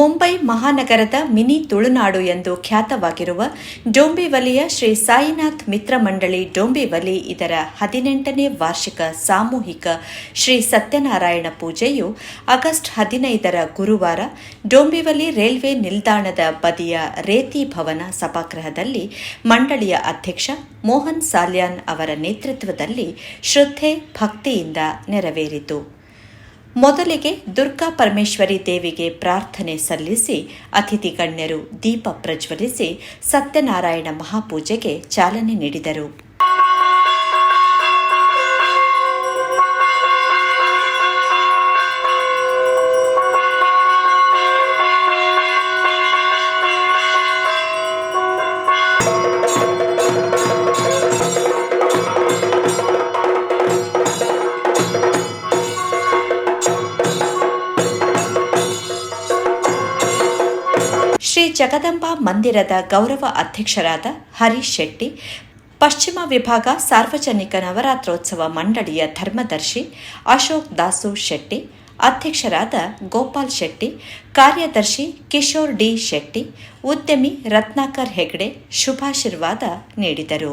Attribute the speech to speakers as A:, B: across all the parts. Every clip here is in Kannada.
A: ಮುಂಬೈ ಮಹಾನಗರದ ಮಿನಿ ತುಳುನಾಡು ಎಂದು ಖ್ಯಾತವಾಗಿರುವ ಡೋಂಬಿವಲಿಯ ಶ್ರೀ ಸಾಯಿನಾಥ್ ಮಿತ್ರ ಮಂಡಳಿ ಡೋಂಬಿವಲಿ ಇದರ ಹದಿನೆಂಟನೇ ವಾರ್ಷಿಕ ಸಾಮೂಹಿಕ ಶ್ರೀ ಸತ್ಯನಾರಾಯಣ ಪೂಜೆಯು ಆಗಸ್ಟ್ ಹದಿನೈದರ ಗುರುವಾರ ಡೋಂಬಿವಲಿ ರೈಲ್ವೆ ನಿಲ್ದಾಣದ ಬದಿಯ ರೇತಿ ಭವನ ಸಭಾಗೃಹದಲ್ಲಿ ಮಂಡಳಿಯ ಅಧ್ಯಕ್ಷ ಮೋಹನ್ ಸಾಲ್ಯಾನ್ ಅವರ ನೇತೃತ್ವದಲ್ಲಿ ಶ್ರದ್ಧೆ ಭಕ್ತಿಯಿಂದ ನೆರವೇರಿತು. ಮೊದಲಿಗೆ ದುರ್ಗಾ ಪರಮೇಶ್ವರಿ ದೇವಿಗೆ ಪ್ರಾರ್ಥನೆ ಸಲ್ಲಿಸಿ ಅತಿಥಿ ಗಣ್ಯರು ದೀಪ ಪ್ರಜ್ವಲಿಸಿ ಸತ್ಯನಾರಾಯಣ ಮಹಾಪೂಜೆಗೆ ಚಾಲನೆ ನೀಡಿದರು. ಜಗದಂಬಾ ಮಂದಿರದ ಗೌರವ ಅಧ್ಯಕ್ಷರಾದ ಹರೀಶ್ ಶೆಟ್ಟಿ, ಪಶ್ಚಿಮ ವಿಭಾಗ ಸಾರ್ವಜನಿಕ ನವರಾತ್ರೋತ್ಸವ ಮಂಡಳಿಯ ಧರ್ಮದರ್ಶಿ ಅಶೋಕ್ ದಾಸು ಶೆಟ್ಟಿ, ಅಧ್ಯಕ್ಷರಾದ ಗೋಪಾಲ್ ಶೆಟ್ಟಿ, ಕಾರ್ಯದರ್ಶಿ ಕಿಶೋರ್ ಡಿ ಶೆಟ್ಟಿ, ಉದ್ಯಮಿ ರತ್ನಾಕರ್ ಹೆಗ್ಡೆ ಶುಭಾಶೀರ್ವಾದ ನೀಡಿದರು.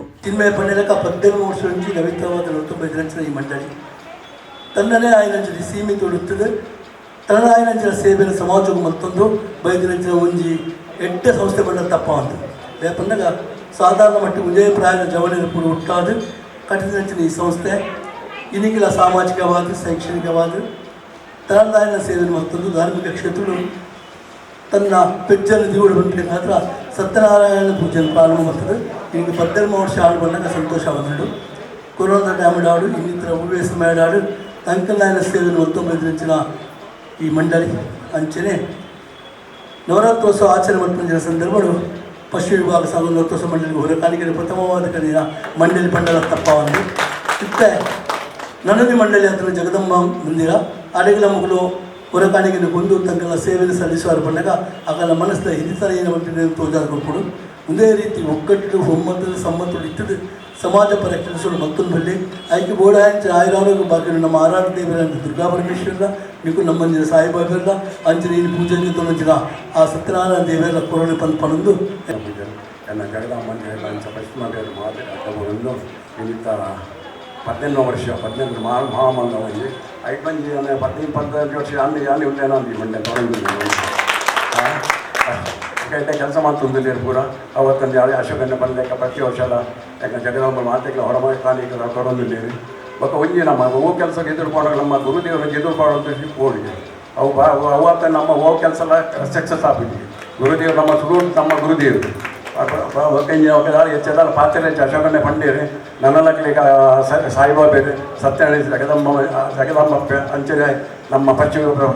B: ತನ್ನದೇ ಸೀಮಿತ ಉಡುತ್ತದೆ ತನ್ನದೇ ಆಯ್ನಂಚಿನ ಸೇವೆಯನ್ನು ಸಮಾಜಕ್ಕೆ ಮತ್ತೊಂದು. ಬೈದಿನಂಚಿನ ಒಂಜಿ ಎಡ್ಡ ಸಂಸ್ಥೆ ಬಂದ ತಪ್ಪ ಅಂತ ಲೇಪಂದಾಗ ಸಾಧಾರಣ ಮಟ್ಟ ಉದಯ ಪ್ರಾಯದ ಜವಳಿನ ಕೂಡ ಹುಟ್ಟಾದು ಕಟ್ಟಿದಂಚಿನ ಈ ಸಂಸ್ಥೆ ಇನಿಗಿಲ ಸಾಮಾಜಿಕವಾದ ಶೈಕ್ಷಣಿಕವಾದ ತನ್ನದಾಯನ ಸೇವೆನ ಮತ್ತೊಂದು ಧಾರ್ಮಿಕ ಕ್ಷೇತ್ರಗಳು ತನ್ನ ಪೆಜ್ಜನ ಜೀವನ ಬಂಡಬೇಕಾದ್ರೆ ಸತ್ಯನಾರಾಯಣ ಪೂಜೆಯನ್ನು ಪ್ರಾರಂಭ ಮಾಡ್ತದೆ ಈಗ ಪದ್ದೆರಡು ವರ್ಷ ಆಡು ಬಂದಾಗ ಸಂತೋಷ ಬಂದಳು ಕೊರೋನಾ ಡ್ಯಾಮೇಡ್ ಆಡು ಇನ್ನಿತರ ಉವೇಸ ಮೇಡಾಡು ತಂಕಲಾಯನ ಸೇವೆಯನ್ನು ಒತ್ತೊಂಬತ್ತಿನ ಈ ಮಂಡಳಿ ಅಂಚನೆ ನವರಾತ್ರೋತ್ಸವ ಆಚರಣೆ ಮಾಡ್ಕೊಂಡ ಸಂದರ್ಭಗಳು ಪಶ್ಚಿಮ ವಿಭಾಗ ಸಾಗು ನವರಾತ್ರೋತ್ಸವ ಮಂಡಳಿಗೆ ಹೊರಕಾಲಿಗೆ ಪ್ರಥಮವಾದ ಕಲಿಯ ಮಂಡಳಿ ಪಂಡಲ ತಪ್ಪವನ್ನು ಇತ್ತೆ ನನ್ನದಿ ಮಂಡಳಿ ಅಂತ ಜಗದಂಬ ಮಂದಿರ. ಅಡಗಿಲ ಮಗಳು ಹೊರಕಾಣಿಗೆ ಕೊಂದು ತಂಗಲ ಸೇವೆಯನ್ನು ಸಲ್ಲಿಸುವ ಬಂದಾಗ ಆಗಲ ಮನಸ್ಸಿನ ಹಿರಿತನ ಏನು ಬಂದಿದೆ ಅಂತ ಒಂದೇ ರೀತಿ ಒಗ್ಗಟ್ಟು ಒಮ್ಮತದ ಸಮ್ಮತಗಳು ಇಟ್ಟದು ಸಮಾಜ ಪರ ಕೆಲಸಗಳು ಮತ್ತೊಂದು ಬರಲಿ ಆಯ್ಕೆ ಬೋಡಾಂಚ ಆಯುರಾರೋಗ್ಯ ಭಾಗ್ಯಗಳು ನಮ್ಮ ಆರಾಧ ದೇವರ ದುರ್ಗಾ ಪರಮೇಶ್ವರ మీకు నమ్మంచిన సాయిబాబా అంజనేయుని పూజలు తొలగించిన ఆ సత్యనారాయణ దేవేల కొరని పని పనుందు
C: ನನ್ನ ಜಗದಾಂಬಂಗೆ ಲಂಚ ಪಶ್ಚಿಮ ಬೇರೆ ಮಾತು ಒಂದು ನಿಮಿತ್ತ ಪದ್ದೆನ್ನೋ ವರ್ಷ ಪದ್ದೆಂಟು ಮಹಾ ಮಹಾಮಂದವಾಗಿ ಐದು ಮಂದಿ ಪದಿನೈದು ಪದ್ನೆಂಟು ವರ್ಷ ಅಲ್ಲಿ ಅಲ್ಲಿ ಉಂಟೇನೋ ಅಂತ ಈ ಮಂಡ್ಯ ತೊಗೊಂಡು ಕೆಲಸ ಮಾಡ್ತಂದಿಲ್ಲ ಪೂರ. ಅವತ್ತೊಂದು ಯಾವುದೇ ಅಶೋಕನ ಬರಲೇಕ ಪ್ರತಿ ವರ್ಷ ಅಲ್ಲ ಯಾಕಂದ್ರೆ ಜಗದಾಂಬ ಮಾತೆಗೆ ಈಗ ಕಾಲಿಗೆ ತೊಗೊಂಡಿದ್ದೀರಿ ಮತ್ತು ಒಂಜಿ ನಮ್ಮ ಹೂ ಕೆಲಸಕ್ಕೆ ಎದುರ್ಕೊಂಡಾಗ ನಮ್ಮ ಗುರುದೇವರಿಗೆ ಎದುರ್ಕೊಳ್ಳುವಂತ ಹೋಗಿದೆ ಅವು ಬಾ ಅವತ್ತ ನಮ್ಮ ಹೋ ಕೆಲಸ ಎಲ್ಲ ಸಕ್ಸಸ್ ಆಗಿದ್ದೀವಿ ಗುರುದೇವರು ನಮ್ಮ ಸುರು ನಮ್ಮ ಗುರುದೇವರು. ಹೆಚ್ಚೆಲ್ಲ ಪಾತ್ರೆ ಅಶೋಕನೆ ಪಂಡೀರಿ ನನ್ನಲಕ್ಕೆ ಸಾಯಿಬಾಬೆ ಸತ್ಯನಾರಾಯಣ ಜಗದಂಬ ಜಗದಂಬ ಅಂಚನೆ ನಮ್ಮ ಪಶ್ಚಿಮ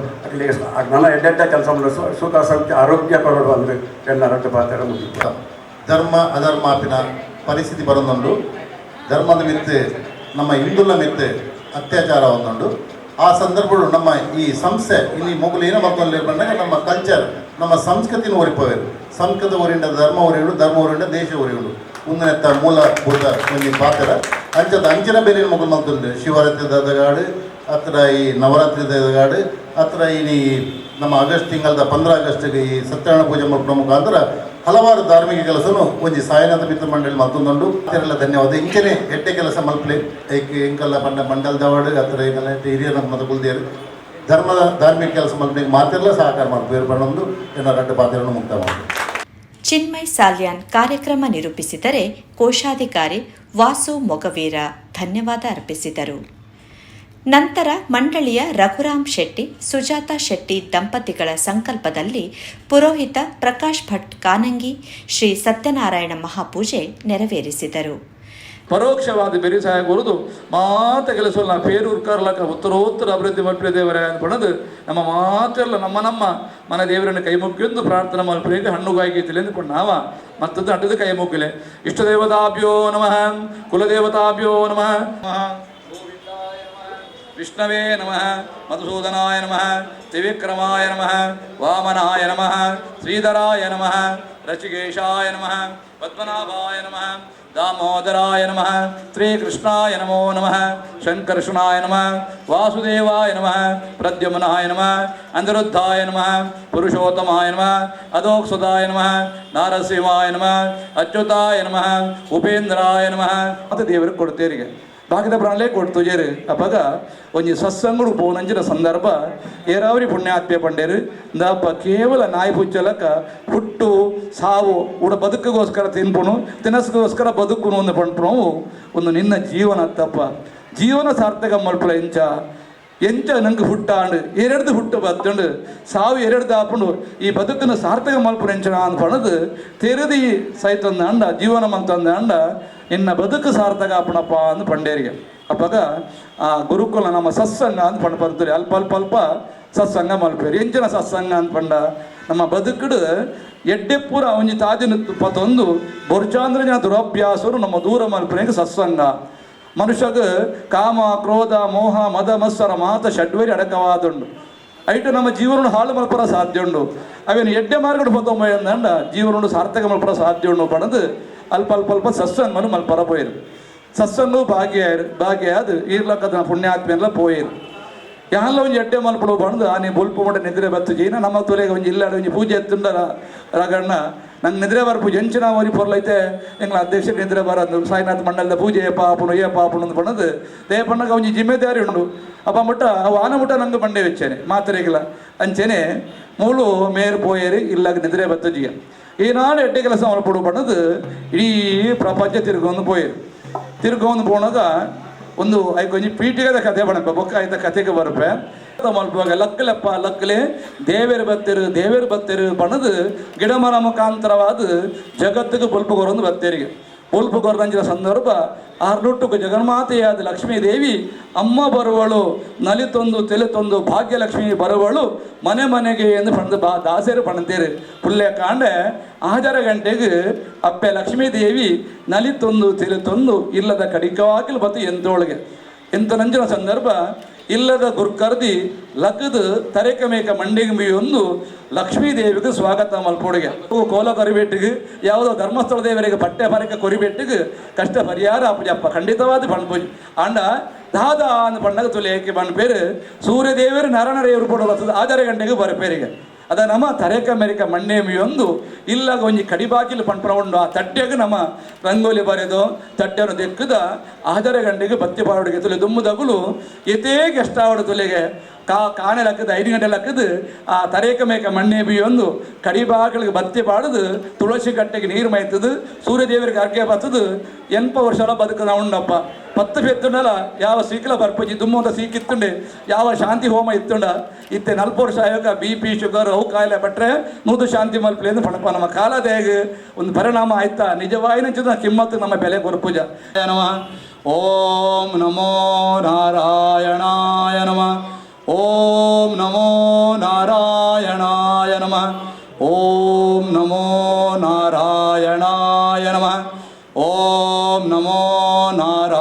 C: ನನ್ನ ಎಡ್ಡೆಡ್ಡ ಕೆಲಸ ಸುಖ ಸೌಖ್ಯ ಆರೋಗ್ಯ ಕೊರಡು ಅಂದರೆ ಎಲ್ಲ ರಟ್ಟು ಪಾತ್ರೆ ಮುಗಿತು
D: ಧರ್ಮ ಅಧರ್ಮಾಪಿನ ಪರಿಸ್ಥಿತಿ ಬರೋದೊಂದು ಧರ್ಮದ ಮಿತ್ತೆ ನಮ್ಮ ಹಿಂದುಲ ಮಿತ್ತೆ ಅತ್ಯಾಚಾರ ಒಂದುಂಡು ಆ ಸಂದರ್ಭಗಳು ನಮ್ಮ ಈ ಸಂಸ್ಥೆ ಇಲ್ಲಿ ಮೊಗಲು ಏನೋ ಮತ್ತೊಂದು ಬಂದಾಗ ನಮ್ಮ ಕಲ್ಚರ್ ನಮ್ಮ ಸಂಸ್ಕೃತಿನ ಒರಿಪೋವೇರು ಸಂಸ್ಕೃತ ಊರಿಂದ ಧರ್ಮ ಒರಿಯುಡು ಧರ್ಮ ಊರಿಂದ ದೇಶ ಊರಿಗಳು ಉಂದನೆತ್ತ ಮೂಲ ಭೂತ ಒಂದು ಪಾತ್ರ. ಅಂಚದ ಅಂಚಿನ ಬೇರೆ ಮತ್ತೊಂದು ಶಿವರಾತ್ರಿ ದದಗಾಡು, ಹತ್ರ ಈ ನವರಾತ್ರಿ ದದಗಾಡು, ಹತ್ರ ಈ ನಮ್ಮ ಆಗಸ್ಟ್ ತಿಂಗಳದ ಪಂದ್ರ ಆಗಸ್ಟ್ಗೆ ಈ ಸತ್ಯನಾರಾಯಣ ಪೂಜೆ ಪ್ರಮುಖ ಮುಖಾಂತರ ಹಲವಾರು ಧಾರ್ಮಿಕ ಕೆಲಸನು ಒಂಜಿ ಸಾಯಿನಾಥ ಮಿತ್ರ ಮಂಡಳಿ ಮತ್ತೊಂದುಂಡು ಅದರೆಲ್ಲ ಧನ್ಯವಾದ. ಇಂಚನೆ ಎಟ್ಟೆ ಕೆಲಸ ಮಲ್ಪಲೆ. ಏಕ ಎಂಕಲ್ಲ ಪಂಡ ಮಂಡಲ್ ದವಾಡು, ಹತ್ರ ಏನೆಲ್ಲ ಹಿರಿಯರ ನಮ್ಮ ಕುಲ್ದೇರು. ಧರ್ಮದ ಧಾರ್ಮಿಕ ಕೆಲಸ ಮಲ್ಪನೆ ಮಾತಿರಲ್ಲ ಸಹಕಾರ ಮಾಡ್ಬೇಕು ಬಣ್ಣೊಂದು ಏನೋ ರಡ್ಡ ಪಾತ್ರ ಮುಕ್ತ ಮಾಡಿ
A: ಚಿನ್ಮಯ್ ಸಾಲ್ಯಾನ್ ಕಾರ್ಯಕ್ರಮ ನಿರೂಪಿಸಿದರೆ ಕೋಶಾಧಿಕಾರಿ ವಾಸು ಮೊಗವೀರ ಧನ್ಯವಾದ ಅರ್ಪಿಸಿದರು. ನಂತರ ಮಂಡಳಿಯ ರಘುರಾಮ್ ಶೆಟ್ಟಿ, ಸುಜಾತಾ ಶೆಟ್ಟಿ ದಂಪತಿಗಳ ಸಂಕಲ್ಪದಲ್ಲಿ ಪುರೋಹಿತ ಪ್ರಕಾಶ್ ಭಟ್ ಕಾನಂಗಿ, ಶ್ರೀ ಸತ್ಯನಾರಾಯಣ ಮಹಾಪೂಜೆ ನೆರವೇರಿಸಿದರು.
E: ಪರೋಕ್ಷವಾದ ಬೆರಿ ಸಹಾಯ ಕೊರುದು ಮಾತ ಕೆಲಸವಲ್ಲ ಪೇರೂರು, ಕರ್ಲಕ, ಉತ್ತರೋತ್ತರ ಅಭಿವೃದ್ಧಿ ಮಲ್ಪೆ ದೇವರ ಪಣದು ನಮ್ಮ ಮಾತೆಲ್ಲ, ನಮ್ಮ ನಮ್ಮ ಮನ ದೇವರನ್ನು ಕೈ ಮುಗಿಯೊಂದು ಪ್ರಾರ್ಥನೆ ಹಣ್ಣು ಹಣ್ಣುಗಾಯಿತಿಲ್ಲ ಎಂದು ನಾವ ಮತ್ತದ್ದು ಅಡ್ಡದು ಕೈ ಮುಗ್ಗಲೆ. ಇಷ್ಟ ದೇವತಾಭ್ಯೋ ನಮಃ. ಕುಲದೇವತಾಭ್ಯೋ ನಮಃ. ವಿಷ್ಣವೇ ನಮಃ ಮಧುಸೂದನಾಯ ನಮಃ ತ್ರಿವಿಕ್ರಮಾಯ ನಮಃ ವಾಮನಾಯ ನಮಃ ಶ್ರೀಧರಾಯ ನಮಃ ರಚಿಕೇಶಾಯ ನಮಃ ಪದ್ಮನಾಭಾಯ ನಮಃ दामोदराय नमः श्रीकृष्णाय नमो नमः शङ्कर्षणाय नमः वासुदेवाय नमः प्रद्युम्नाय नमः अनिरुद्धाय नमः पुरुषोत्तमाय नमः अधोक्षुताय नमः ನಾರಸಿಂಹಾಯ ನಮಃ ಅಚ್ಯುತಾಯ ನಮಃ ಉಪೇಂದ್ರಾಯ ನಮಃ ಅಂತ ದೇವರಿಗೆ ಕೊಡ್ತೇರಿಗೆ ಬಾಕಿದ ಪ್ರಾಣಲೇ ಕೊಡ್ತುಜೇರು ಅಪ್ಪಗ ಒಂಜಿ ಸತ್ಸಂಗುಡು ಪೋನಂಚಿನ ಸಂದರ್ಭ. ಏರಾವರಿ ಪುಣ್ಯಾತ್ಮೆ ಪಂಡೇರು ದಪ್ಪ ಕೇವಲ ನಾಯಿ ಪುಚ್ಚಲಕ ಹುಟ್ಟು, ಸಾವು ಉಡ ಬದುಕಿಗೋಸ್ಕರ ತಿನ್ಪುನು ತಿನಸ್ಗೋಸ್ಕರ ಬದುಕುನು ಒಂದು ಪಂಪು ಒಂದು ನಿನ್ನ ಜೀವನ ತಪ್ಪ. ಜೀವನ ಸಾರ್ಥಕ ಮಲ್ಪಲ ಎಂಚ. ಎಂಚ ನಂಗೆ ಹುಟ್ಟಾಂಡು. ಎರಡ್ದು ಹುಟ್ಟು ಬತ್ತಂಡು. ಸಾವು ಎರಡ್ದು ಆಪುಂಡು. ಈ ಬದುಕನ್ನು ಸಾರ್ಥಕ ಮಲ್ಪುನ ಎಂಚನ ಅಂತ ಪಣದು ತೆರೆದಿ ಸೈತಂದ ಅಂಡ, ಜೀವನ ಮಂತಂದ ಅಂಡ. ನಿನ್ನ ಬದುಕು ಸಾರ್ಥಕ ಆಪಣಪ್ಪ ಅಂದು ಪಂಡೇರಿಗೆ. ಅಪ್ಪಗ, ಆ, ಗುರುಕುಲ ನಮ್ಮ ಸತ್ಸಂಗ ಅಂತ ಪಂಡ ಬರ್ತೀರಿ ಅಲ್ಪ ಅಲ್ಪ ಅಲ್ಪ ಸತ್ಸಂಗ ಮಲ್ಪೇರಿ. ಎಂಚಿನ ಸತ್ಸಂಗ ಅಂತ ಪಂಡ. ನಮ್ಮ ಬದುಕಡು ಎಡ್ಡೆ ಪೂರ ಒಂಜಿ ತಾಜಿನ ಪತೊಂದು ಬೊರ್ಚಾಂದ್ರ ಜನ ದುರಭ್ಯಾಸರು ನಮ್ಮ ದೂರ ಮಲ್ಪನೆಗೆ ಸತ್ಸಂಗ. ಮನುಷ್ಯಗ ಕಾಮ, ಕ್ರೋಧ, ಮೋಹ, ಮದ, ಮತ್ಸರ, ಮಾತ, ಷಡ್ವರಿ ಅಡಕವಾದುಂಡು. ಐಟು ನಮ್ಮ ಜೀವನ ಹಾಳು ಮಲ್ಪರ ಸಾಧ್ಯ ಉಂಡು ಅವೇನು ಎಡ್ಡೆ ಮಾರ್ಗಡು ಪತ್ತೊಂಬ ಜೀವನ ಸಾರ್ಥಕ ಮಲ್ಪರ ಸಾಧ್ಯ ಉಂಡು ಪಣದು ಅಲ್ಪ ಅಲ್ಪ ಅಲ್ಪ ಸತ್ಸಂಗನು ಮಲ್ಪರ ಪೋಯಿರು ಸತ್ಸಂಗು ಭಾಗ್ಯ ಅದು ಈರ್ಲಕ್ಕದ ಪುಣ್ಯಾತ್ಮೆ ಎಲ್ಲ ಪೋಯಿರು. ಯಾಲ್ಲ ಒಂಜಿ ಎಡ್ಡೆ ಮಲ್ಪಡು ಬಂದು, ಆ ನೀ ಬುಲ್ಪು ಮಾಡಿ ನಿದ್ರೆ ಬತ್ತು ಜೀನ, ನಮ್ಮ ತೊಲೆಗೆ ಒಂಜಿ ಇಲ್ಲಾಡ ಒಂಜಿ ಪೂಜೆ ಎತ್ತುಂಡ ರಗಣ್ಣ. ನಂಗೆ ನಿದ್ರೆ ಬರ ಪೂಜೆ ಹೆಂಚಿನ ಮರಿ ಪೊರ್ಲೈತೆ. ಎಂಗ್ಲ ಅಧ್ಯಕ್ಷ ನಿದ್ರೆ ಬರದು ಸಾಯಿನಾಥ್ ಮಂಡಲದ ಪೂಜೆ ಪಾಪನು ಏ ಪಾಪನು ಅಂತ ಬಣ್ಣದು ದೇ ಪಣ್ಣಗ ಒಂಜಿ ಜಿಮ್ಮೆದಾರಿ ಉಂಡು. ಅಪ್ಪ ಮುಟ್ಟ ಅವು ಆನ ಮುಟ್ಟ ನಂಗೆ ಬಂಡೆ ವೆಚ್ಚೇನೆ. ಮಾತ್ರೆಗಿಲ್ಲ. ಅಂಚೆನೆ ಮೂಳು ಮೇರು ಪೋಯೇರಿ, ಇಲ್ಲಾಗ ನಿದ್ರೆ ಬತ್ತು ಜಿಯ. ಈನಾಡು ಎಡ್ಡೆ ಕೆಲಸ ಮಲ್ಪಡು ಪಣದು ಇಡೀ ಪ್ರಪಂಚ ತಿರ್ಗೊಂದು ಪೋಯೇರು ತಿರ್ಗೊಂದು ಪೋಣಾಗ ಒಂದು ಐಕೊಂಜಿ ಪೀಠಿಗದ ಕಥೆ ಬಣಪ ಬೊಕ್ಕ ಆಯ್ತ ಕಥೆಗೆ ಬರಪೆ ಮಲ್ಪುವಾಗ ಲಕ್ಕಲೆಪ್ಪ ಲಕ್ಕಲೆ ದೇವೇರು ಬತ್ತೇರು ದೇವೇರು ಬತ್ತೇರು ಬಣದು ಗಿಡ ಮರ ಮುಖಾಂತರವಾದ ಜಗತ್ತಿಗೆ ಬೊಲ್ಪು ಕೊರೊಂದು ಬತ್ತೇರಿಗೆ ಬೊಲ್ಪು ಕೊರದಂಜಿನ ಸಂದರ್ಭ ಆರ್ನುಟ್ಟುಕು ಜಗನ್ಮಾತೆಯಾದ ಲಕ್ಷ್ಮೀ ದೇವಿ, ಅಮ್ಮ ಬರುವಳು ನಲಿತೊಂದು ತೆಲೆತೊಂದು ಭಾಗ್ಯಲಕ್ಷ್ಮಿ ಬರುವಳು, ಮನೆ ಮನೆಗೆ ಎಂದು ಪಣದ ಬಾ ದಾಸರು ಪಣಂತೀರು. ಪುಲ್ಯ ಕಾಂಡೆ ಆಜರ ಗಂಟೆಗೆ ಅಪ್ಪೆ ಲಕ್ಷ್ಮೀ ದೇವಿ ನಲಿತೊಂದು ತೆಲೆತೊಂದು ಇಲ್ಲದ ಕಡಿಕವಾಗಿಲು ಬತ್ತು ಎಂತೊಳಗೆ. ಎಂತ ನಂಜಿನ ಸಂದರ್ಭ ಇಲ್ಲದ ಗುರ್ಕರ್ದಿ ಲಕ್ಕದ ತರೆಕ ಮೇಕ ಮಂಡಿಗೆ ಮೀಯೊಂದು ಲಕ್ಷ್ಮೀ ದೇವಿಗೆ ಸ್ವಾಗತ ಮಲ್ಪೊಡಿಗೆ ಕೋಲ ಕೊರಿಬೆಟ್ಟಿಗೆ ಯಾವುದೋ ಧರ್ಮಸ್ಥಳ ದೇವರಿಗೆ ಪಟ್ಟೆ ಪರಕ ಕೊರಿಬೆಟ್ಟಿಗೆ ಕಷ್ಟ ಪರಿಹಾರ ಅಪ್ಪಜಪ್ಪ ಖಂಡಿತವಾದ ಪಣ್ಪುಜ್ ಅಂಡ ದಾದ ಅಂದ ಪಂಡಗ ತುಲೇಕೆ ಬಣ್ಣ ಪೇರು ಸೂರ್ಯ ದೇವರು ನರನರೇವರು ಪಡ ಬರ್ತದೆ ಆಜರ ಗಂಟೆಗೆ ಬರಪೇರಿಗೆ ಅದ ನಮ್ಮ ತರೇಕ ಮೆರಿಕ ಮಣ್ಣೇಮಿಯೊಂದು ಇಲ್ಲಾಗ ಒಂಜಿ ಕಡಿಬಾಗಿಲು ಪಂಪನ ಉಂಡು. ಆ ತಟ್ಟೆಗೆ ನಮ್ಮ ರಂಗೋಲಿ ಬರೆದು ತಟ್ಟೆಯನ್ನು ದಿಕ್ಕದ ಆಧಾರ ಗಂಡಿಗೆ ಬತ್ತಿ ಪಾಡುಗೆ ತುಲೆ ದುಮ್ಮು ದಗುಲು ಎತೇ ಗೆಸ್ಟಾವಡು ತುಲೆಗೆ ಕಾ ಕಾಣೆ ಲಕ್ಕದ, ಐದು ಗಂಟೆ ಲಕ್ಕದು ಆ ತರೇಕ ಮೇಕ ಮಣ್ಣೇಮಿಯೊಂದು ಕಡಿಬಾಗಿಲಿಗೆ ಬತ್ತಿ ಬಾಡದು ತುಳಸಿ ಕಟ್ಟೆಗೆ ನೀರು ಮೈತದು, ಸೂರ್ಯದೇವರಿಗೆ ಅರ್ಘ್ಯ ಬತ್ತದು ಎನ್ಪ ವರ್ಷಲ ಬದುಕದ ಉಂಡಪ್ಪ. ಪತ್ತು ಬೆತ್ತುಂಡಲ ಯಾವ ಸೀಕಲ ಬರ್ಪುಜಿ ದುಮ್ಮದ ಸೀಕಿತ್ತುಂಡೆ ಯಾವ ಶಾಂತಿ ಹೋಮ ಇತ್ತುಂಡ ಇತ್ತೆ ನಲ್ಪ ವರ್ಷ ಆಯೋಗ ಬಿ ಪಿ ಶುಗರ್ ಅವು ಕಾಯಿಲೆ ಬಟ್ರೆ ನೂದು ಶಾಂತಿ ಮಲ್ಪಲೆ ಎಂದು ಪಣಪ ನಮ್ಮ ಕಾಲದೇಗ ಒಂದು ಪರಿಣಾಮ ಆಯ್ತಾ ನಿಜವಾಯಿನ ಚಿದ ಕಿಮ್ಮತ್ತು ನಮ್ಮ ಬೆಲೆ ಗೊರ್ಪೂಜ ನಮ ಓಂ ನಮೋ ನಾರಾಯಣಾಯ ನಮ ಓಂ ನಮೋ ನಾರಾಯಣಾಯ ನಮ ಓಂ ನಮೋ ನಾರಾಯಣಾಯ ನಮ ಓಂ ನಮೋ ನಾರಾಯಣಾಯ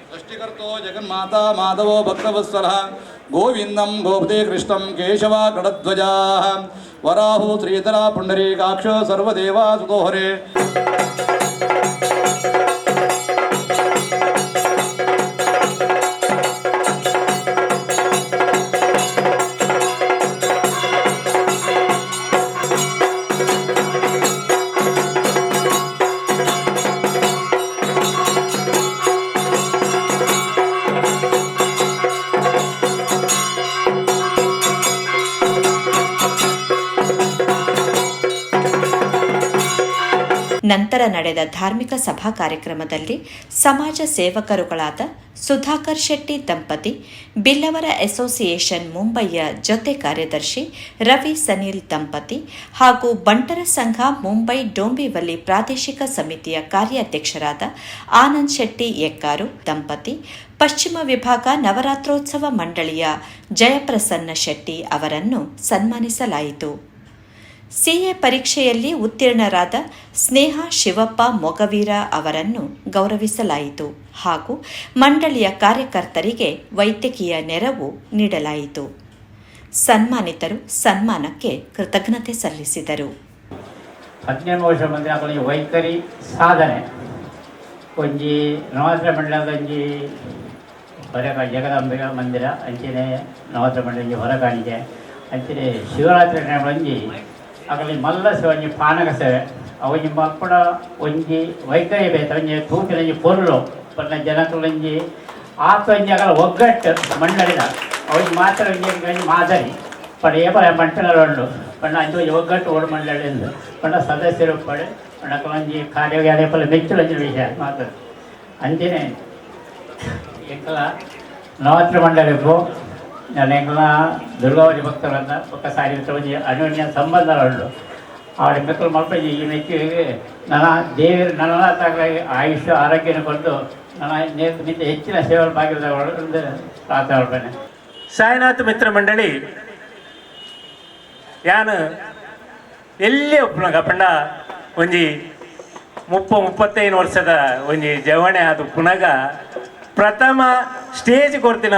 E: सृष्टिकर्तो जगन्माता माधवो भक्तवत्सलः। गोविन्दं गोपते कृष्णं केशवा गडध्वजाः वराहो श्रीधरा पुण्डरीकाक्ष सर्वदेवासुतो हरे
A: ನಂತರ ನಡೆದ ಧಾರ್ಮಿಕ ಸಭಾ ಕಾರ್ಯಕ್ರಮದಲ್ಲಿ ಸಮಾಜ ಸೇವಕರುಗಳಾದ ಸುಧಾಕರ್ ಶೆಟ್ಟಿ ದಂಪತಿ, ಬಿಲ್ಲವರ ಅಸೋಸಿಯೇಷನ್ ಮುಂಬೈಯ ಜೊತೆ ಕಾರ್ಯದರ್ಶಿ ರವಿ ಸನಿಲ್ ದಂಪತಿ ಹಾಗೂ ಬಂಟರ ಸಂಘ ಮುಂಬೈ ಡೋಂಬಿವಲ್ಲಿ ಪ್ರಾದೇಶಿಕ ಸಮಿತಿಯ ಕಾರ್ಯಾಧ್ಯಕ್ಷರಾದ ಆನಂದ್ ಶೆಟ್ಟಿ ಎಕ್ಕಾರು ದಂಪತಿ, ಪಶ್ಚಿಮ ವಿಭಾಗ ನವರಾತ್ರೋತ್ಸವ ಮಂಡಳಿಯ ಜಯಪ್ರಸನ್ನ ಶೆಟ್ಟಿ ಅವರನ್ನು ಸನ್ಮಾನಿಸಲಾಯಿತು. ಸಿಎ ಪರೀಕ್ಷೆಯಲ್ಲಿ ಉತ್ತೀರ್ಣರಾದ ಸ್ನೇಹ ಶಿವಪ್ಪ ಮೊಗವೀರ ಅವರನ್ನು ಗೌರವಿಸಲಾಯಿತು ಹಾಗೂ ಮಂಡಳಿಯ ಕಾರ್ಯಕರ್ತರಿಗೆ ವೈದ್ಯಕೀಯ ನೆರವು ನೀಡಲಾಯಿತು. ಸನ್ಮಾನಿತರು ಸನ್ಮಾನಕ್ಕೆ ಕೃತಜ್ಞತೆ ಸಲ್ಲಿಸಿದರು.
F: ಹದಿನೇಳು ವರ್ಷ ಮಂದಿ ಆಕಳಿಗೆ ವೈಖರಿ ಸಾಧನೆ. ಒಂಜಿ ನವಾಸ ಮಂಡಲದ ಒಂಜಿ ಹೊರ ಜಗದಾಂಬಿಗ ಮಂದಿರ, ಅಂಚನೆ ನವರಾತ್ರಿ ಮಂಡಲ ಹೊರಗಾಣಿಗೆ ಅಂಚನೆ ಶಿವರಾತ್ರಿ ಟೈಮ್ ಅಕಲಿ ಮಲ್ಲ ಸೇವೆ ಒಂಜಿ ಪಾನಕ ಸೇವೆ ಅವೊಂಜಿ ಮಕ್ಕಳ ಒಂಜಿ ವೈಖರಿ ಬೇತ, ಒಂಜಿ ತೂಕಿನ ಒಂಜಿ ಪೊರ್ಲು ಪನ್ನ ಜನಕುಲೊಂಜಿ ಆತ ಒಂಜಿ ಅಗಲ ಒಗ್ಗಟ್ಟು ಮಂಡಳಿನ ಅವೊಂಜಿ ಮಾತ್ರ ಒಂಜಿ ಮಾದರಿ. ಪಡ ಮಂಟನಗಳು ಪಂಡ ಅಂಚು ಒಂಜಿ ಒಗ್ಗಟ್ಟು ಓಡು ಮಂಡಳಿಂದು ಪಂಡ ಸದಸ್ಯರು ಪಡೆ ಪಂಡ ಒಂಜಿ ಪಲ್ಲ ಮೆಚ್ಚುಲಂಚಿನ ವಿಷಯ ಮಾತು ಅಂಚನೆ ಎಂಕಲ ನವತ್ರ ಮಂಡಳಿಗೂ ನಾನು ಎಂಕಲ ದುರ್ಗಾವತಿ ಭಕ್ತರನ್ನ ಸಾರಿ ಒಂಜಿ ಅನ್ಯೋನ್ಯ ಸಂಬಂಧಗಳು ಆವಿಡ ಮೆಕ್ಕಲು ಮಲ್ಪ ಈ ಮೆಚ್ಚಿಗೆ ನನ್ನ ದೇವರು ನನ್ನ ತಗಲ ಆಯುಷ್, ಆರೋಗ್ಯನ ಕೊಟ್ಟು ನನ್ನ ನೇತು ಮಿಂಚ ಹೆಚ್ಚಿನ ಸೇವಲ್ ಭಾಗ್ಯದವರು ಪ್ರಾರ್ಥನೆ ಮಾಡ್ತೇನೆ.
G: ಸಾಯಿನಾಥ್ ಮಿತ್ರ ಮಂಡಳಿ, ಯಾನ್ ಎಲ್ಲಿ ಒಪ್ಪನಾಗ ಪಂಡ ಒಂಜಿ ಮುಪ್ಪ ಮುಪ್ಪತ್ತೈದು ವರ್ಷದ ಒಂಜಿ ಜವಣೆ ಅದು ಪುನಗ ಪ್ರಥಮ ಸ್ಟೇಜ್ ಕೊಡ್ತಿನ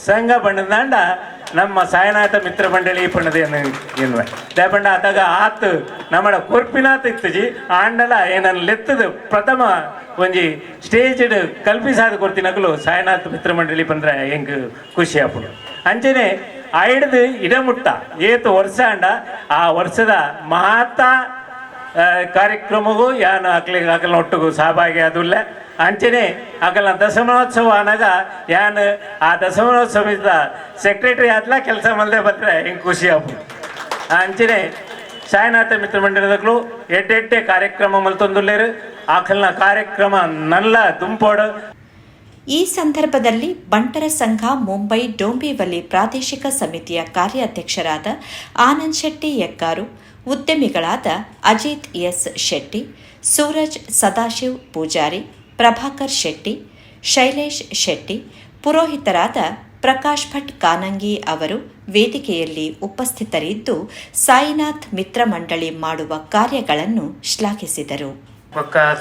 G: ಸಂಘ ಬಣ್ಣದಾಂಡ ನಮ್ಮ ಸಾಯನಾಥ ಮಿತ್ರ ಮಂಡಳಿ ಪಣ್ಣದ ಏನು ದಯಪಂಡ ಅದಾಗ ಆತ್ ನಮ್ಮಡ ಕೊರ್ಪಿನಾತ್ ಇತ್ತಜಿ ಆಂಡಲ ಏನನ್ನ ಲೆತ್ತದ ಪ್ರಥಮ ಒಂಜಿ ಸ್ಟೇಜ್ ಕಲ್ಪಿಸಾದ ಕೊಡ್ತಿನಕಲು ಸಾಯನಾಥ ಮಿತ್ರ ಮಂಡಳಿ ಪಂದ್ರ ಹೆಂಗ್ ಖುಷಿ ಆಪುಡು. ಅಂಚನೆ ಐಡ್ದು ಇಡಮುಟ್ಟ ಏತು ವರ್ಷ ಅಂಡ ಆ ವರ್ಷದ ಮಹತ್ತ ಆ, ಕಾರ್ಯಕ್ರಮಗೂ ಯಾನು ಅಕ್ಲಿಗೆ ಅಕಲ ಒಟ್ಟಿಗೂ ಸಹಭಾಗಿ ಅದುಲ್ಲ ಅಂಚನೆ ಅಕಲ್ನ ದಶಮನೋತ್ಸವ ಅನಾಗ ಯಾನ್ ಆ ದಶಮನೋತ್ಸವದ ಸೆಕ್ರೆಟರಿ ಆದ್ಲ ಕೆಲಸ ಮಲ್ದೆ ಬಂದ್ರೆ ಹೆಂಗ್ ಖುಷಿ ಆಗ್ಬೋದು. ಅಂಚನೆ ಸಾಯನಾಥ ಮಿತ್ರ ಮಂಡಲದಕ್ಕೂ ಎಡ್ಡೆಡ್ಡೆ ಕಾರ್ಯಕ್ರಮ ಮಲ್ತೊಂದುಲ್ಲೇರು. ಆಕಲ್ನ ಕಾರ್ಯಕ್ರಮ ನಲ್ಲ ದುಂಪೋಡು.
A: ಈ ಸಂದರ್ಭದಲ್ಲಿ ಬಂಟರ ಸಂಘ ಮುಂಬೈ ಡೋಂಬಿವಲಿ ಪ್ರಾದೇಶಿಕ ಸಮಿತಿಯ ಕಾರ್ಯಾಧ್ಯಕ್ಷರಾದ ಆನಂದ್ ಶೆಟ್ಟಿ ಎಕ್ಕಾರು ಉದ್ಯಮಿಗಳಾದ ಅಜಿತ್ ಎಸ್ ಶೆಟ್ಟಿ, ಸೂರಜ್ ಸದಾಶಿವ್ ಪೂಜಾರಿ ಪ್ರಭಾಕರ್ ಶೆಟ್ಟಿ, ಶೈಲೇಶ್ ಶೆಟ್ಟಿ, ಪುರೋಹಿತರಾದ ಪ್ರಕಾಶ್ ಭಟ್ ಕಾನಂಗಿ ಅವರು ವೇದಿಕೆಯಲ್ಲಿ ಉಪಸ್ಥಿತರಿದ್ದು ಸಾಯಿನಾಥ್ ಮಿತ್ರ ಮಂಡಳಿ ಮಾಡುವ ಕಾರ್ಯಗಳನ್ನು ಶ್ಲಾಘಿಸಿದರು.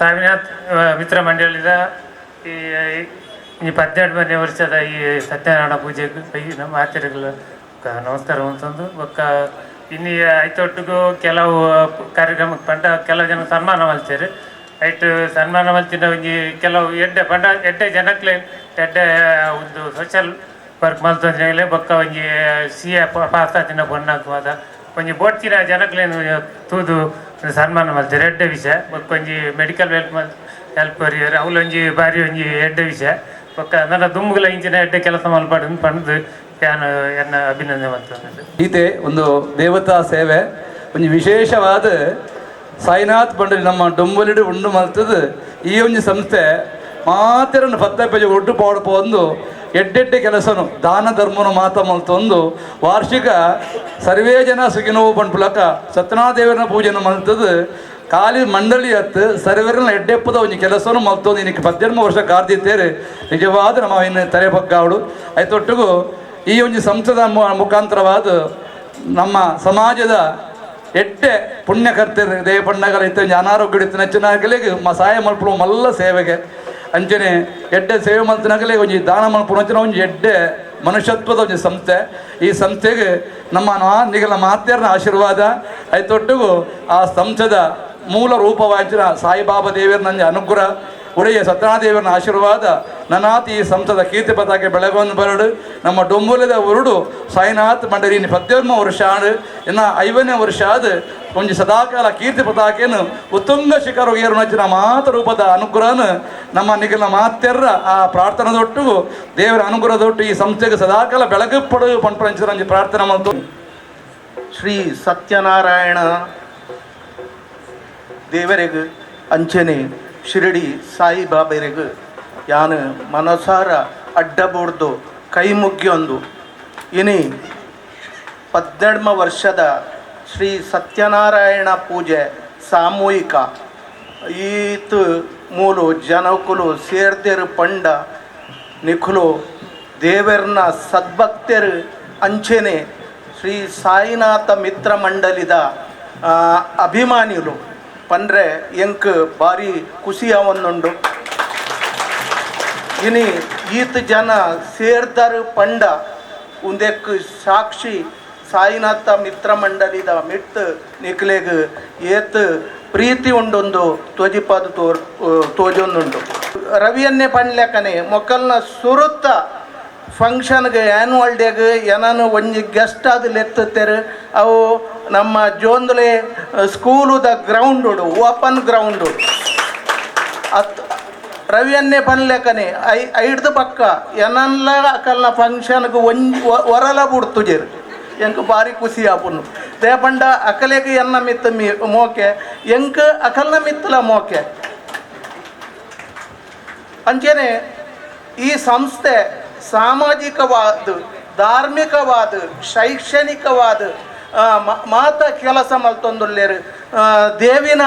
H: ಸಾಯಿನಾಥ್ ಮಿತ್ರ ಮಂಡಳಿದ ಈ ಪದ್ದೆಂಟನೇ ವರ್ಷದ ಈ ಸತ್ಯನಾರಾಯಣ ಪೂಜೆಗೆ ಈ ನಮ್ಮ ಆಚಾರ್ಯಗಳ ನಮಸ್ಕಾರ ಅಂತಂದು ಒಕ್ಕ ಇನ್ನು ಐತೊಟ್ಟಿಗೂ ಕೆಲವು ಕಾರ್ಯಕ್ರಮಕ್ಕೆ ಪಂಡ ಕೆಲವು ಜನ ಸನ್ಮಾನ ಮಲ್ತಾರೆ ಐಟ್ ಸನ್ಮಾನ ಮಲ್ತಿನ ಒಂಜಿ ಕೆಲವು ಎಡ್ಡೆ ಪಂಡ ಎಡ್ಡೆ ಜನಕ್ಲೆ, ಎಡ್ಡೆ ಒಂದು ಸೋಷಲ್ ವರ್ಕ್ ಮಲ್ತಂದ್ರೆ ಬೊಕ್ಕ ಒಂಜಿ ಸಿ ಎ ಪಾಸ್ ಆತಿನ ಪೊನ್ನಾಕುವಾದ ಒಂಜಿ ಬೋಡ್ತಿನ ಜನಕ್ಲೇನು ತೂದು ಸನ್ಮಾನ ಮಲ್ತಾರೆ ಎಡ್ಡೆ ವಿಷಯ ಬೊಕ್ಕ ಒಂಜಿ ಮೆಡಿಕಲ್ ಹೆಲ್ಪ್ ಮಲ್ ಹೆಲ್ಪ್ ಕೊರಿಯರ್ ಅವ್ಲು ಒಂಜಿ ಬಾರಿ ಒಂಜಿ ಎಡ್ಡೆ ವಿಷಯ ಬೊಕ್ಕ ನನ್ನ ದುಮ್ಮುಗಳ ಇಂಚಿನ ಎಡ್ಡೆ ಕೆಲಸ ಮಲ್ಪಾಡು ಪಂಡ್ದು ನಾನು ಎನ್ನ ಅಭಿನಂದನೆ ಮಾಡ್ತೇನೆ.
E: ಗೀತೆ, ಒಂದು ದೇವತಾ ಸೇವೆ. ಒಂದು ವಿಶೇಷವಾದ ಸಾಯಿನಾಥ್ ಪಂಡರಿ ನಮ್ಮ ಡೊಂಬಲಿಡು ಉಂಡು ಮಲ್ತದು ಈ ಒಂದು ಸಂಸ್ಥೆ ಮಾತಿರನ್ನು ಪತ್ತ ಪೇಜ ಒಟ್ಟು ಪಾಡು ಒಂದು ಎಡ್ಡೆಡ್ಡೆ ಕೆಲಸನು, ದಾನ ಧರ್ಮನು ಮಾತ ಮಲ್ತೊಂದು ವಾರ್ಷಿಕ ಸರ್ವೇ ಜನ ಸುಖಿನೋವು ಪಂಪುಲಕ ಸತ್ಯನಾದೇವರನ ಪೂಜೆನ ಮಲ್ತದು ಕಾಲಿ ಮಂಡಳಿ ಹತ್ತು ಸರ್ವರನ್ನ ಎಡ್ಡೆಪ್ಪದ ಒಂದು ಕೆಲಸನು ಮಲ್ತೊಂದು ಇನ್ನಕ್ಕೆ ಪದ್ದೆಂಟು ವರ್ಷ ಕಾರ್ದಿತ್ತೇರಿ ನಿಜವಾದ ನಮ್ಮ ಇನ್ನು ತಲೆ ಬಗ್ಗಾವಳು ಐತೊಟ್ಟಿಗೂ ಈ ಒಂದು ಸಂಸದ ಮುಖಾಂತರವಾದ ನಮ್ಮ ಸಮಾಜದ ಎಡ್ಡೆ ಪುಣ್ಯಕರ್ತ ದೇವ ಪಣ್ಣಗಳ ಇತ್ತ ಅನಾರೋಗ್ಯ ನೆಚ್ಚಿನಾಗಲಿಗೆ ಮ ಸಹಾಯ ಮಲ್ಪುವ ಮಲ್ಲ ಸೇವೆಗೆ. ಅಂಚನೆ ಎಡ್ಡೆ ಸೇವೆ ಮಲ್ತಿನಾಗಲೇ ಒಂಜಿ ದಾನ ಮಲ್ಪುವ ಅಂಚಿನ, ಒಂಜಿ ಎಡ್ಡೆ ಮನುಷ್ಯತ್ವದ ಒಂದು ಸಂಸ್ಥೆ. ಈ ಸಂಸ್ಥೆಗೆ ನಮ್ಮ ನಿಗಲ ಮಾತ್ಯರನ ಆಶೀರ್ವಾದ, ಐತೊಟ್ಟಿಗೂ ಆ ಸಂಸ್ಥೆದ ಮೂಲ ರೂಪವಾಂಚಿನ ಸಾಯಿಬಾಬಾ ದೇವರ ನನಗೆ ಅನುಗ್ರಹ ಒಡೆಯ ಸತ್ಯನಾದೇವನ ಆಶೀರ್ವಾದ ನನಾತಿ ಈ ಸಂಸದ ಕೀರ್ತಿ ಪತಾಕೆ ಬೆಳಗೊಂದು ಬರಡು. ನಮ್ಮ ಡೊಂಬುಲದ ಉರುಡು ಸಾಯಿನಾಥ್ ಮಂಡರಿನ ಪದ್ಯೋರ್ಮ ವರ್ಷ ಆಡು. ಇನ್ನ ಐವನೇ ವರ್ಷ ಆದ ಒಂಜಿ ಸದಾಕಾಲ ಕೀರ್ತಿ ಪತಾಕೆಯನ್ನು ಉತ್ತುಂಗ ಶಿಖರ ನಚ್ಚಿನ ಮಾತ ರೂಪದ ಅನುಗ್ರಹನ ನಮ್ಮ ನಿಗಲ ಮಾತ್ಯರ ಆ ಪ್ರಾರ್ಥನದೊಟ್ಟು, ದೇವರ ಅನುಗ್ರಹದೊಟ್ಟು ಈ ಸಂಸ್ಥೆಗೆ ಸದಾಕಾಲ ಬೆಳಕು ಪಡು. ಪಂಪಂಚ ಪ್ರಾರ್ಥನೆ ಮಾಡ್ತು
I: ಶ್ರೀ ಸತ್ಯನಾರಾಯಣ ದೇವರಿಗೆ ಅಂಚನೆ. ಶಿರಡಿ ಸಾಯಿಬಾಬರಿಗೆ ಯಾನು ಮನಸಾರ ಅಡ್ಡಬಾರ್ದು ಕೈ ಮುಗ್ಯೊಂದು ಇನಿ ಪದ್ದೆಡ್ಮ ವರ್ಷದ ಶ್ರೀ ಸತ್ಯನಾರಾಯಣ ಪೂಜೆ ಸಾಮೂಹಿಕ. ಈತ್ ಮೂಲು ಜನಕುಲು ಸೇರ್ದೆರು ಪಂಡ ನಿಖುಲು ದೇವರ್ನ ಸದ್ಭಕ್ತರು ಅಂಚೆನೆ ಶ್ರೀ ಸಾಯಿನಾಥ ಮಿತ್ರ ಮಂಡಲಿದ ಅಭಿಮಾನಿಗಳು ಪಂಡ್ರೆ ಎಂಕ್ ಭಾರಿ ಖುಷಿ ಅವನ್ನುಂಡು ಇನಿ ಈತ ಜನ ಸೇರ್ದರು ಪಂಡ, ಉಂದೆಕ್ ಸಾಕ್ಷಿ ಸಾಯಿನಾಥ ಮಿತ್ರ ಮಂಡಲಿದ ಮಿಟ್ ನಿಕ್ಲೆಗ್ ಏತ್ ಪ್ರೀತಿ ಉಂಡೊಂದು ತ್ವಜಿಪಾದ ತೋರ್ ತೋಜೊಂದುಂಡು ರವಿಯನ್ನೇ ಪಣ್ಲೆಕ್ಕನೆ ಮೊಕ್ಕಲ್ನ ಸುರುತ್ತ ಫಂಕ್ಷನ್ಗೆ ಆ್ಯನ್ವಲ್ ಡೇಗೆ ಏನಾನು ಒಂಜಿ ಗೆಸ್ಟ್ ಅದು ಲೆತ್ತರು ಅವು ನಮ್ಮ ಜೋಂದಲೆ ದ ಗ್ರೌಂಡು ಓಪನ್ ಗ್ರೌಂಡು ಅತ್, ರವಿಯನ್ನೇ ಪನ್ಲೆಕ್ಕನೆ ಐ, ಐಡ್ದು ಪಕ್ಕ ಏನಲ್ಲ ಅಕಲ್ನ ಫಂಕ್ಷನ್ಗೆ ಒಂಜಿ ಹೊರಲ ಬಿಡ್ತುಜೇರು ಎಂಕ್ ಭಾರಿ ಖುಷಿ ಆಪುನು ದೇಪಂಡ ಅಕಲೆಗೆ ಎನ್ನ ಮಿತ್ತ ಮಿ, ಮೋಕೆ, ಎಂಕ್ ಅಕಲ್ನ ಮಿತ್ತಲ ಮೋಕೆ. ಅಂಚೆನೆ, ಈ ಸಂಸ್ಥೆ ಸಾಮಾಜಿಕವಾದ, ಧಾರ್ಮಿಕವಾದ, ಶೈಕ್ಷಣಿಕವಾದ ಮಾತ ಕೆಲಸ ಮಲ್ತೊಂದುಲ್ಲೇರು. ದೇವಿನ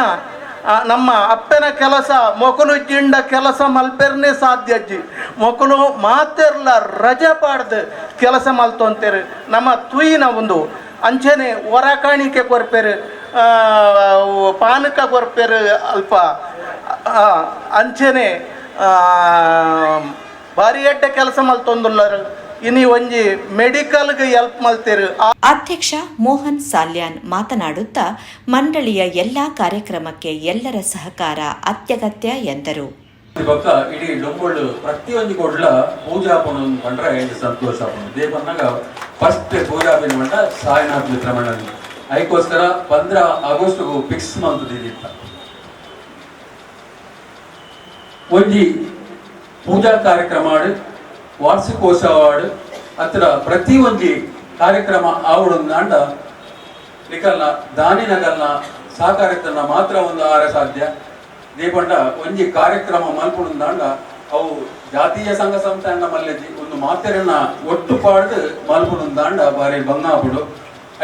I: ನಮ್ಮ ಅಪ್ಪನ ಕೆಲಸ ಮೊಕಲು ಜಿಂಡ ಕೆಲಸ ಮಲ್ಪೆರ್ನೇ ಸಾಧ್ಯ ಅಜ್ಜಿ. ಮೊಕಲು ಮಾತೆರ್ಲ ರಜೆ ಪಾಡ್ದು ಕೆಲಸ ಮಲ್ತೊಂತೇರು. ನಮ್ಮ ತುಯಿನ ಒಂದು ಅಂಚನೆ ಹೊರ ಕಾಣಿಕೆ ಕೊರ್ಪೇರು ಪಾನಕ ಕೊರ್ಪೇರು ಅಲ್ಪ ಅಂಚನೆ ಭಾರಿ ಅಡ್ಡ ಕೆಲಸ ಮಲ್ತೊಂದುಲ್ಲರು. ಇನಿ ಒಂಜಿ ಮೆಡಿಕಲ್ಗೆ ಹೆಲ್ಪ್ ಮಲ್ತೀರಿ
A: ಅಧ್ಯಕ್ಷ ಮೋಹನ್ ಸಾಲ್ಯಾನ್ ಮಾತನಾಡುತ್ತಾ ಮಂಡಳಿಯ ಎಲ್ಲಾ ಕಾರ್ಯಕ್ರಮಕ್ಕೆ ಎಲ್ಲರ ಸಹಕಾರ ಅತ್ಯಗತ್ಯ ಎಂದರು.
J: ಬೊಕ್ಕ ಇಡೀ ಡೊಂಬೊಳ್ಳು ಪ್ರತಿಯೊಂದು ಕೊಡ್ಲ ಪೂಜಾ ಪುನಃ ಕಂಡ್ರೆ ಇದು ಸಂತೋಷ ದೇ ಬಂದಾಗ ಫಸ್ಟ್ ಪೂಜಾ ಪಿನ್ ಮಂಡ ಸಾಯಿನಾಥ್ ಮಿತ್ರ ಮಂಡಳಿ. ಅದಕ್ಕೋಸ್ಕರ ಪಂದ್ರ ಆಗಸ್ಟ್ಗೂ ಫಿಕ್ಸ್ ಮಂತ್ ಇದಿತ್ತ. ಒಂಜಿ ಪೂಜಾ ಕಾರ್ಯಕ್ರಮ ಆಡು ಅವಾರ್ಡ್ ಅತ್ರ ಪ್ರತಿ ಒಂಜಿ ಕಾರ್ಯಕ್ರಮ ಆವಡೊಂದಾಂಡ ನಿಕಲ್ನ ದಾನಿನಗಲ್ನ ಸಹಕಾರಿತನ ಮಾತ್ರ ಒಂದು ಆರ ಸಾಧ್ಯ. ದೇಪಂಡ ಒಂಜಿ ಕಾರ್ಯಕ್ರಮ ಮಲ್ಪುಂದಾಂಡ ಅವು ಜಾತೀಯ ಸಂಘ ಸಂಸ್ಥಾನ ಮಲ್ಲೆಜಿ ಒಂದು ಮಾತೆರನ್ನ ಒಟ್ಟು ಪಾಡ್ದು ಮಲ್ಪುಂದಾಂಡ ಬಾರಿ ಬಂಗಾಪುಡು.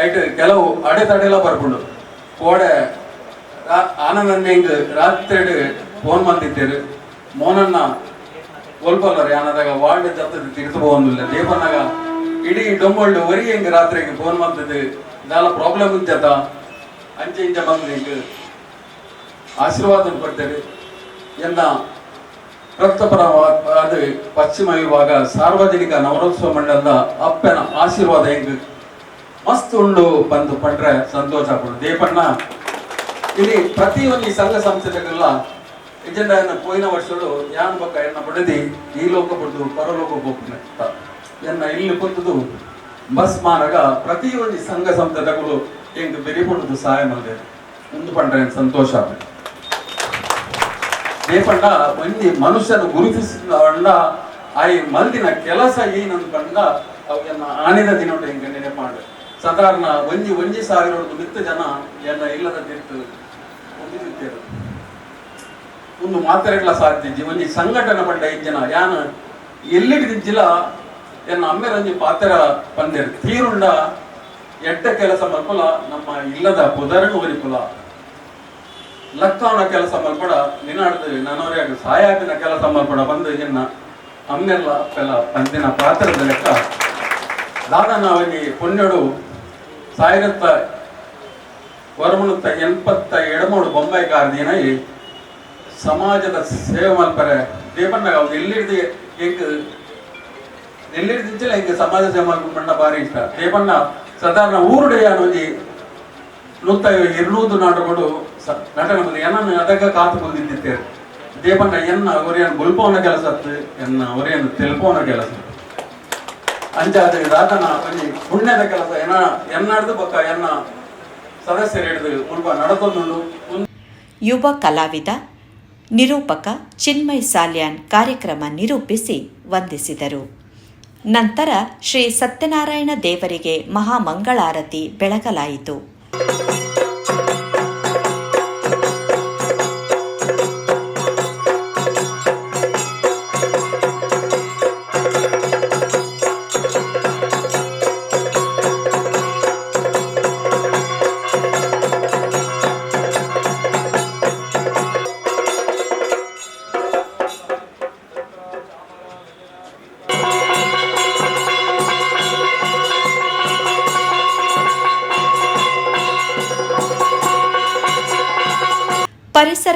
J: ಐಟ್ ಕೆಲವು ಅಡೆತಡೆಲ ಬರ್ಪುಂಡು. ಕೋಡೆ ಆನಂದಂಗ್ ರಾತ್ರಿ ಫೋನ್ ಮಂದಿದ್ದೇರು ಮೋನನ್ನ ಒಲ್ಪಲ್ಲರು ಯಾನದಾಗ ವಾರ್ಡ್ ಜತ್ತದ ತಿರ್ತು ಬಂದಿಲ್ಲ ದೇವನಾಗ ಇಡೀ ಡೊಂಬಳ್ಳು ಒರಿ ಹೆಂಗ್ ರಾತ್ರಿಗೆ ಫೋನ್ ಮಾಡ್ತದೆ ದಾಲ ಪ್ರಾಬ್ಲಮ್ ಇದ್ದದ ಅಂಚೆ ಇಂಚ ಬಂದು ಹಿಂಗ್ ಆಶೀರ್ವಾದ ಕೊಡ್ತೇವೆ. ಎನ್ನ ರಕ್ತಪರ ಅದು ಪಶ್ಚಿಮ ವಿಭಾಗ ಸಾರ್ವಜನಿಕ ನವರೋತ್ಸವ ಮಂಡಲದ ಅಪ್ಪನ ಆಶೀರ್ವಾದ ಹೆಂಗ್ ಮಸ್ತ್ ಉಂಡು ಬಂದು ಪಟ್ರೆ ಸಂತೋಷ ಪಡು ದೇಪಣ್ಣ ಇಲ್ಲಿ ಪ್ರತಿಯೊಂದು ಸಂಘ ಸಂಸ್ಥೆಗಳಿಗೆಲ್ಲ ಎಜೆಂಡಾನ ಪೋಯಿನ ವರ್ಷಗಳು ಯಾನ್ ಬಕ್ಕ ಎನ್ನ ಬಡದಿ ಈ ಲೋಕ ಬಡದು ಪರಲೋಕ ಹೋಗ್ತಾನೆ ಎನ್ನ ಇಲ್ಲಿ ಕುಂತದು ಬಸ್ ಮಾರಗ ಪ್ರತಿಯೊಂದು ಸಂಘ ಸಂಸ್ಥೆಗಳು ಹೆಂಗ್ ಬೆರಿಪುಡುದು ಸಹಾಯ ಮಾಡಿದೆ. ಮುಂದೆ ಪಂಡ್ರೆ ಸಂತೋಷ ದೇಪಂಡ ಒಂದಿ ಮನುಷ್ಯನ ಗುರುತಿಸಿದ ಆಯ್ ಮಂದಿನ ಕೆಲಸ ಏನಂತ ಕಂಡ ಅವನ್ನ ಆಣಿದ ದಿನ ಹಿಂಗೆ ನೆನಪು ಮಾಡಿ ಸಾಧಾರಣ ಒಂಜಿ ಒಂಜಿ ಸಾವಿರ ಮಿತ್ತ ಜನ ಎಲ್ಲ ಇಲ್ಲದ ತಿರ್ತು ಹೊಂದಿರುತ್ತೇರು ಒಂದು ಮಾತ್ರೆಗಳ ಸಾಧ್ಯ. ಒಂಜಿ ಸಂಘಟನೆ ಪಂಡ ಇಜ್ಜನ ಜನ. ಯಾನ ಎಲ್ಲಿಡಿದಿಜ್ಜಿಲ ಎನ್ನ ಅಮ್ಮೆರಂಜಿ ಪಾತ್ರ ಪಂದೇರು ತೀರುಂಡ ಎಡ್ಡ ಕೆಲಸ ಮಲ್ಪಲ ನಮ್ಮ ಇಲ್ಲದ ಪುದರನು ಒರಿಪುಲ ಲಕ್ಕಾವಣ ಕೆಲಸ ಮಲ್ಪಡ ನಿನಾಡ್ದು ನನವರ್ಯಾಗ ಸಹಾಯಕನ ಕೆಲಸ ಮಲ್ಪಡ ಬಂದು ಎನ್ನ ಅಮ್ಮೆಲ್ಲ ಕೆಲ ಪಂದಿನ ಪಾತ್ರದ ಲೆಕ್ಕ. ದಾದನ ಅವನಿ ಪುಣ್ಯಡು ಸಾವಿರತ್ತ ಎನ್ಪತ್ತ ಎಡಮೂಡು ಬೊಂಬೈ ಕಾರ್ದಿನೈ ಸಮಾಜದ ಸೇವೆ ಮಾಡ್ತಾರೆ. ದೇವಣ್ಣ ಅವ್ರು ಎಲ್ಲಿಡ್ದು ಹೆಂಗ್ ಎಲ್ಲಿಡ್ದಿಲ್ಲ ಹಿಂಗೆ ಸಮಾಜ ಸೇವೆ ಮಲ್ಪಣ್ಣ ಬಾರಿ ಇಷ್ಟ. ದೇವಣ್ಣ ಸಾಧಾರಣ ಊರುಡೆಯ ಒಂಜಿ ನೂತ್ತ ಇರುನೂದು ನಾಟಗಳು ನಟನೆ ಏನನ್ನ ಅದಕ್ಕ ಕಾತು ಬಂದಿದ್ದೇವೆ ದೇವಣ್ಣ ಎನ್ನ ಅವರೇನು ಗುಲ್ಪವನ ಕೆಲಸ ಎನ್ನ ಅವರೇನು ತೆಲ್ಪವನ ಕೆಲಸ ಅಂಚಾದ ದಾತನ ಒಂಜಿ ಪುಣ್ಯದ ಕೆಲಸ ಎನ್ನ ಎನ್ನಾಡ್ದು ಪಕ್ಕ ಎನ್ನ ಸದಸ್ಯರು ಹಿಡಿದು ಗುಲ್ಪ ನಡತೊಂದುಂಡು
A: ಯುವ ಕಲಾವಿದ ನಿರೂಪಕ ಚಿನ್ಮಯ್ ಸಾಲ್ಯಾನ್ ಕಾರ್ಯಕ್ರಮ ನಿರೂಪಿಸಿ ವಂದಿಸಿದರು. ನಂತರ ಶ್ರೀ ಸತ್ಯನಾರಾಯಣ ದೇವರಿಗೆ ಮಹಾಮಂಗಳಾರತಿ ಬೆಳಗಲಾಯಿತು.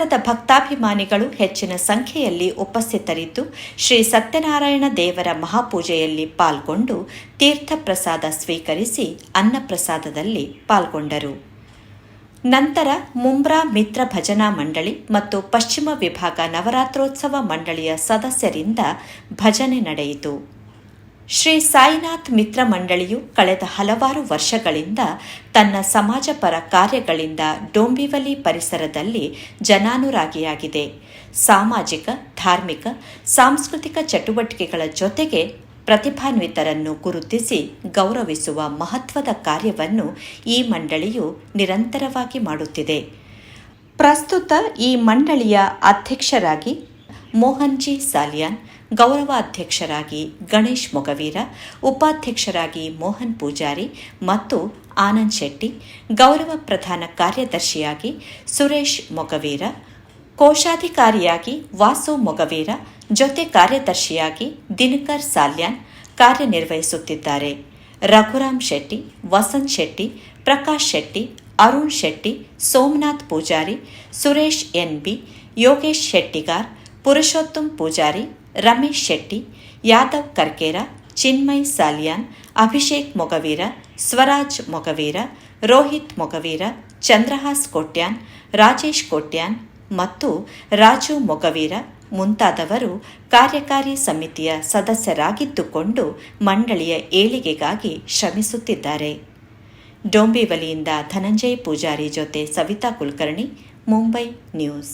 A: ಪರಿಸರದ ಭಕ್ತಾಭಿಮಾನಿಗಳು ಹೆಚ್ಚಿನ ಸಂಖ್ಯೆಯಲ್ಲಿ ಉಪಸ್ಥಿತರಿದ್ದು, ಶ್ರೀ ಸತ್ಯನಾರಾಯಣ ದೇವರ ಮಹಾಪೂಜೆಯಲ್ಲಿ ಪಾಲ್ಗೊಂಡು ತೀರ್ಥ ಪ್ರಸಾದ ಸ್ವೀಕರಿಸಿ ಅನ್ನಪ್ರಸಾದದಲ್ಲಿ ಪಾಲ್ಗೊಂಡರು. ನಂತರ ಮುಂಬ್ರಾ ಮಿತ್ರ ಭಜನಾ ಮಂಡಳಿ ಮತ್ತು ಪಶ್ಚಿಮ ವಿಭಾಗ ನವರಾತ್ರೋತ್ಸವ ಮಂಡಳಿಯ ಸದಸ್ಯರಿಂದ ಭಜನೆ ನಡೆಯಿತು. ಶ್ರೀ ಸಾಯಿನಾಥ್ ಮಿತ್ರ ಮಂಡಳಿಯು ಕಳೆದ ಹಲವಾರು ವರ್ಷಗಳಿಂದ ತನ್ನ ಸಮಾಜಪರ ಕಾರ್ಯಗಳಿಂದ ಡೋಂಬಿವಲಿ ಪರಿಸರದಲ್ಲಿ ಜನಾನುರಾಗಿಯಾಗಿದೆ. ಸಾಮಾಜಿಕ, ಧಾರ್ಮಿಕ, ಸಾಂಸ್ಕೃತಿಕ ಚಟುವಟಿಕೆಗಳ ಜೊತೆಗೆ ಪ್ರತಿಭಾನ್ವಿತರನ್ನು ಗುರುತಿಸಿ ಗೌರವಿಸುವ ಮಹತ್ವದ ಕಾರ್ಯವನ್ನು ಈ ಮಂಡಳಿಯು ನಿರಂತರವಾಗಿ ಮಾಡುತ್ತಿದೆ. ಪ್ರಸ್ತುತ ಈ ಮಂಡಳಿಯ ಅಧ್ಯಕ್ಷರಾಗಿ ಮೋಹನ್ಜಿ ಸಾಲಿಯಾನ್ ಗೌರವಾಧ್ಯಕ್ಷರಾಗಿ ಗಣೇಶ್ ಮೊಗವೀರ, ಉಪಾಧ್ಯಕ್ಷರಾಗಿ ಮೋಹನ್ ಪೂಜಾರಿ ಮತ್ತು ಆನಂದ್ ಶೆಟ್ಟಿ, ಗೌರವ ಪ್ರಧಾನ ಕಾರ್ಯದರ್ಶಿಯಾಗಿ ಸುರೇಶ್ ಮೊಗವೀರ, ಕೋಶಾಧಿಕಾರಿಯಾಗಿ ವಾಸು ಮೊಗವೀರ, ಜೊತೆ ಕಾರ್ಯದರ್ಶಿಯಾಗಿ ದಿನಕರ್ ಸಾಲ್ಯಾನ್ ಕಾರ್ಯನಿರ್ವಹಿಸುತ್ತಿದ್ದಾರೆ. ರಘುರಾಮ್ ಶೆಟ್ಟಿ, ವಸಂತ್ ಶೆಟ್ಟಿ, ಪ್ರಕಾಶ್ ಶೆಟ್ಟಿ, ಅರುಣ್ ಶೆಟ್ಟಿ, ಸೋಮನಾಥ್ ಪೂಜಾರಿ, ಸುರೇಶ್ ಎನ್ ಬಿ, ಯೋಗೇಶ್ ಶೆಟ್ಟಿಗಾರ್, ಪುರುಷೋತ್ತಮ್ ಪೂಜಾರಿ ರಮೇಶ್ ಶೆಟ್ಟಿ, ಯಾದವ್ ಕರ್ಕೇರ, ಚಿನ್ಮಯ್ ಸಾಲಿಯಾನ್, ಅಭಿಷೇಕ್ ಮೊಗವೀರ, ಸ್ವರಾಜ್ ಮೊಗವೀರ, ರೋಹಿತ್ ಮೊಗವೀರ, ಚಂದ್ರಹಾಸ್ ಕೋಟ್ಯಾನ್, ರಾಜೇಶ್ ಕೋಟ್ಯಾನ್ ಮತ್ತು ರಾಜು ಮೊಗವೀರ ಮುಂತಾದವರು ಕಾರ್ಯಕಾರಿ ಸಮಿತಿಯ ಸದಸ್ಯರಾಗಿದ್ದುಕೊಂಡು ಮಂಡಳಿಯ ಏಳಿಗೆಗಾಗಿ ಶ್ರಮಿಸುತ್ತಿದ್ದಾರೆ. ಡೋಂಬಿವಲಿಯಿಂದ ಧನಂಜಯ್ ಪೂಜಾರಿ ಜೊತೆ ಸವಿತಾ ಕುಲಕರ್ಣಿ, ಮುಂಬೈ ನ್ಯೂಸ್.